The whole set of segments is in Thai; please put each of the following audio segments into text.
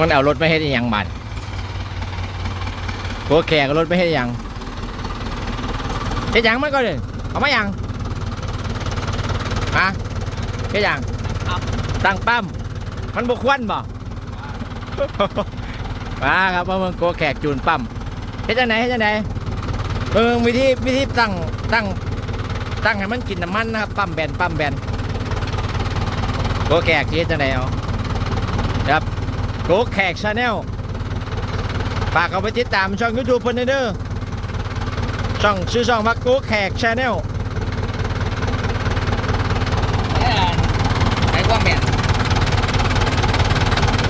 มันเอารถไม่ให้ได้ยังบันหัวแขกเอารถไม่ให้ได้ยังเฮ็ดหยังมันก็เลยเอามายังฮะเฮ็ดหยังครับตั้งปั๊มมันบกควันบ่มาครับมาเมืองโกแขกจูนปั๊มเฮ็ดจังไหนเฮ็ดจังไหนเมืองวิธีวิธีตั้งตั้งตั้งให้มันกินน้ำมันนะครับปั๊มแบนปั๊มแบนโกแขกสิเฮ็ดจังไหนเอาครับ โกแขกชาแนลฝากเอาไปติดตามช่องยูทูบเพิ่นด้วยเด้อช่องชื่อช่องว่าโกแขกชาแนลเอ้ยไอ้กว้างแบน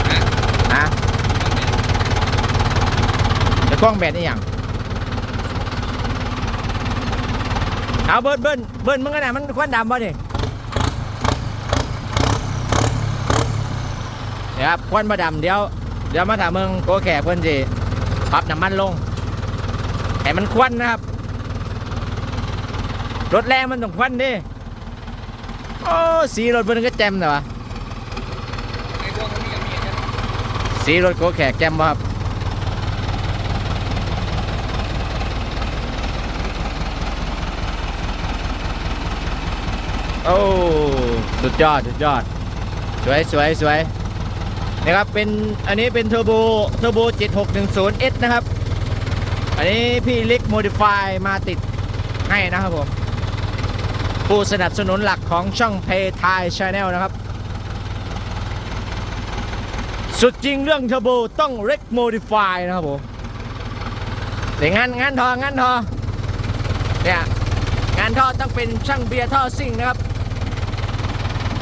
ฮะฮะจะกล้องแบนนี่ยังเอาเบิ้ลเบิ้ลเบิ้ลมึงกันนะมันควันดำป่ะนี่ ครับควันมาดำเดี๋ยว เดี๋ยวมาถามมึงโกแขกเพิ่นสิปรับน้ำมันลงให้มันควันนะครับ รถแรงมันต้องควันดิโอ้สีรถเพิ่นก็แจ่มนะวะไอ้พวกนี้ยังมีกันสีรถโกแขกแจ่มครับโอ้สุดยอด สุดยอด สวยสวยสวย นะครับเป็นอันนี้เป็นเทอร์โบเทอร์โบ 7610S นะครับ อันนี้พี่เล็กโมดิฟายมาติดให้นะครับผม ผู้สนับสนุนหลักของช่อง Pay Thai Channel นะครับ สุดจริงเรื่องเทอร์โบต้องเร็กโมดิฟายนะครับผมเดี๋ยวงานงานทองานทอเนี่ยงานท่อต้องเป็นช่างเบียร์ท่อซิ่งนะครับ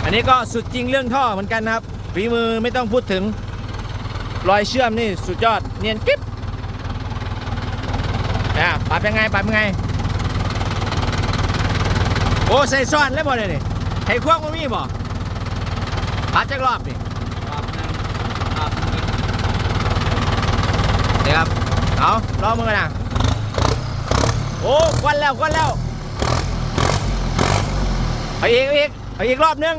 อันนี้ก็สุดจริงเรื่องท่อเหมือนกันนะครับ ฝีมือไม่ต้องพูดถึง รอยเชื่อมนี่สุดยอด เนียนกิ๊บเนี่ยปรับยังไงปรับยังไง โอ้ใส่ซ้อนแล้วบ่เลยนี่ให้ควงมันมีบ่ปรับจักรอบนี่รอบหนึงรอบหนึงเดี๋ยวครับ เอารอมึงกันนะโอ้ควันแล้วควันแล้วเอาอีกเอาอีกเอาอีกรอบนึง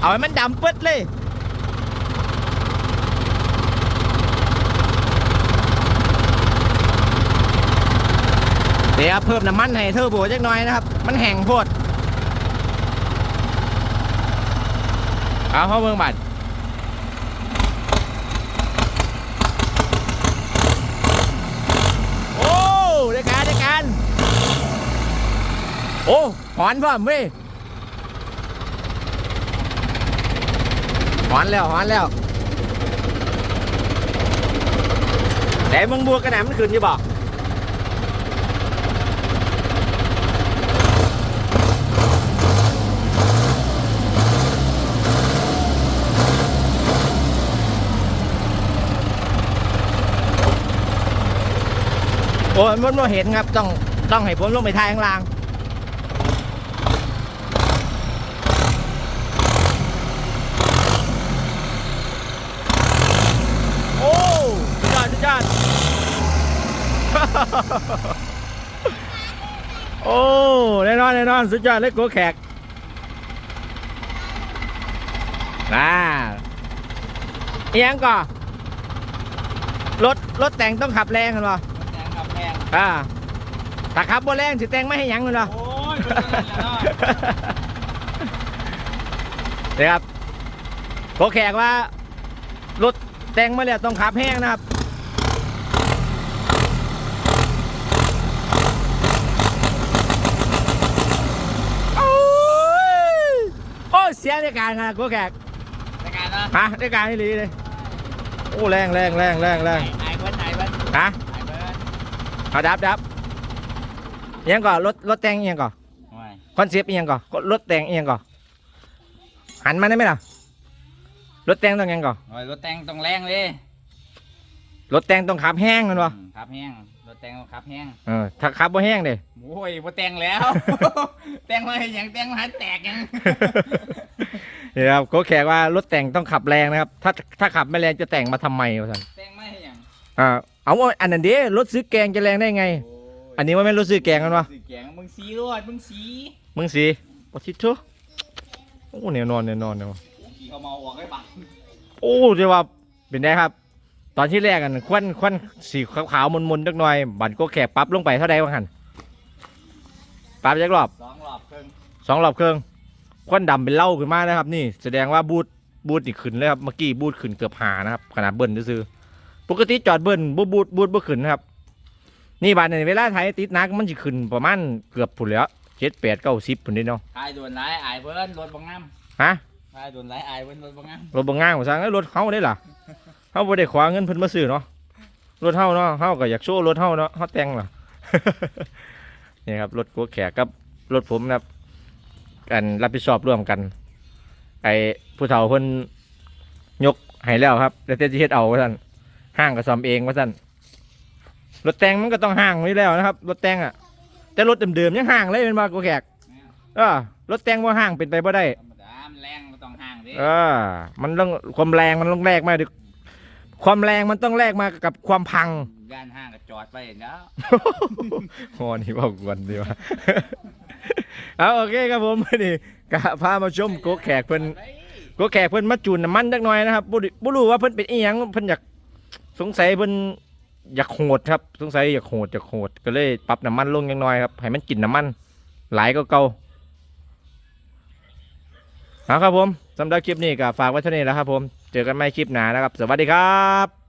เอาให้มันดำปึ๊ดเลย ดี๋ยวเพิ่มน้ำมันให้เทอร์โบจักหน่อยนะครับ มันแห้งโพดเอาเข้าเมืองบัดโอ้ได้การได้การโอ้หอนพ่อมเว้ยหอนแล้วหอนแล้วแต่มึงบวกระหน่ำมันขึ้นอยู่บอก อ้ยมันไม่เห็นครับต้องต้องให้ผมลงไปทายข้างล่างโอ้สุดยอดสุดยอดโอ้แน่นอนแน่นอนสุดยอดเลยโกแขกน่าเอียงก่อรถรถแต่งต้องขับแรงกันวะ แรงกับแรงอ่าถ้าขับบ่แรงสิแต่งไม่ให้หยังกันวะโอ้ยเป็นกันแล้วเนาะเดี๋ยวครับโกแขกว่ารถแต่งมาแล้วต้องขับแห้งนะครับ โอ้ยโอ้ยเสียในการนะโกแขกในการนะฮะในการนี่ลีเลย โอ้แรงแรงแรงแรงแรงไอ้เบิ้ลไอ้เบิ้ล ฮะ ไอ้เบิ้ล เอาดับดับอิหยังก่อนรถรถแต่งอิหยังก่อนโอ้ยคอนเซปต์อิหยังก่อนรถแต่งอิหยังก่อนหันมาได้ไหมล่ะรถแต่งต้องอิหยังก่อนโอ้ยรถแต่งต้องแรงเลยรถแต่งต้องขับแห้งแมันวะอืมขับแห้งรถแต่งต้องขับแห้งเออถ้าขับบ่แห้งเด้โอ้ยบ่แต่งแล้ว แต่งมาให้หยังแต่งมาให้แตกหยังนี่ครับโกแขกว่ารถแต่งต้องขับแรงนะครับ ถ้าถ้าขับไม่แรงจะแต่งมาทำไมวะท่านแต่งมาให้หยังอ่า เอาว่าอันนั้นเด้รถซื้อแกงจะแรงได้ไงโอันนี้ว่าไม่นรถซื้อแกงกันวะสีแกงมึงสีรอดมึงสีมึงสิปทิทุโอ้เนี่ยนอนเนี่ยนอนเนี่ยขี่เขาเมาออกได้บังโอ้เดี๋ยวว่าเป็นไงครับ ตอนที่แรกกันควันควันสีขาวๆมนๆจักหน่อย บันก็แขกปรั๊บลงไปเท่าใดวะหันปรั๊บจักรอบสองรอบครึ่งสองรอบเครื่องควันดำเป็นเหล่าขึ้นมานะครับ นี่แสดงว่าบูทบูทนี่ขึ้นเลยครับเมื่อกี้บูทขึ้นเกือบหานะครับขนาดเบิ้ลซื้อๆ ปกติจอดเบิ้ลบูทบูทบูทบ่ขึ้นนะครับ นี่บานในเวลาไทยติดนักมันจะขึ้นประมาณเกือบผุนแล้วเจ็ดแปดเก้าสิบผุนนี่เนาะทายด่วนไรอายเพิ่นรถบังงามฮะทายด่วนไรอายเพิ่นรถบังงามรถบางง่างของสังเอ้ยรถเฮาได้ล่ะเฮาบ่ได้ขวาเงินเพิ่นมาซื้อเนาะรถเฮาเนาะเฮาก็อยากโชว์รถเฮาเนาะเฮาแต่งล่ะนี่ครับรถกัวแขกกับรถผมนะครับกันรับผิดชอบร่วมกัน ไอ้ผู้เฒ่าเพิ่นยกให้แล้วครับ แล้วแต่สิเฮ็ดเอาว่าซั่น ห้างก็ซ่อมเองว่าซั่นรถแต่งมันก็ต้องห้างไว้แล้วนะครับ รถแต่งอะ แต่รถเดิมๆยังห้างเลยเป็นว่ากัวแขกเออรถแต่งบ่ห้างเป็นไปบ่ได้ธรรมดามันแรงมันต้องห่างดิเออ มันต้องความแรงมันต้องแลกมาด้วยความแรงมันต้องแลกมากับความพังย่านห้างก็จอดไปแล้วโอ้นี่บอกกวนดีวะเอาโอเคครับผมนี่กะพามาชมโกแขกเพิ่นโกแขกเพิ่นมาจูนน้ำมันจักหน่อยนะครับบ่ได้บ่รู้ว่าเพิ่นเป็นอีหยังเพิ่นอยาก สงสัยเพิ่นอยากโหดครับ สงสัยอยากโหดอยากโหด ก็เลยปรับน้ำมันลงยังน้อยครับให้มันกินน้ำมัน หลายก็เก่าเอาครับผมสำหรับคลิปนี้ก็ฝากไว้เท่านี้แล้วครับผม เจอกันใหม่คลิปหน้านะครับ สวัสดีครับ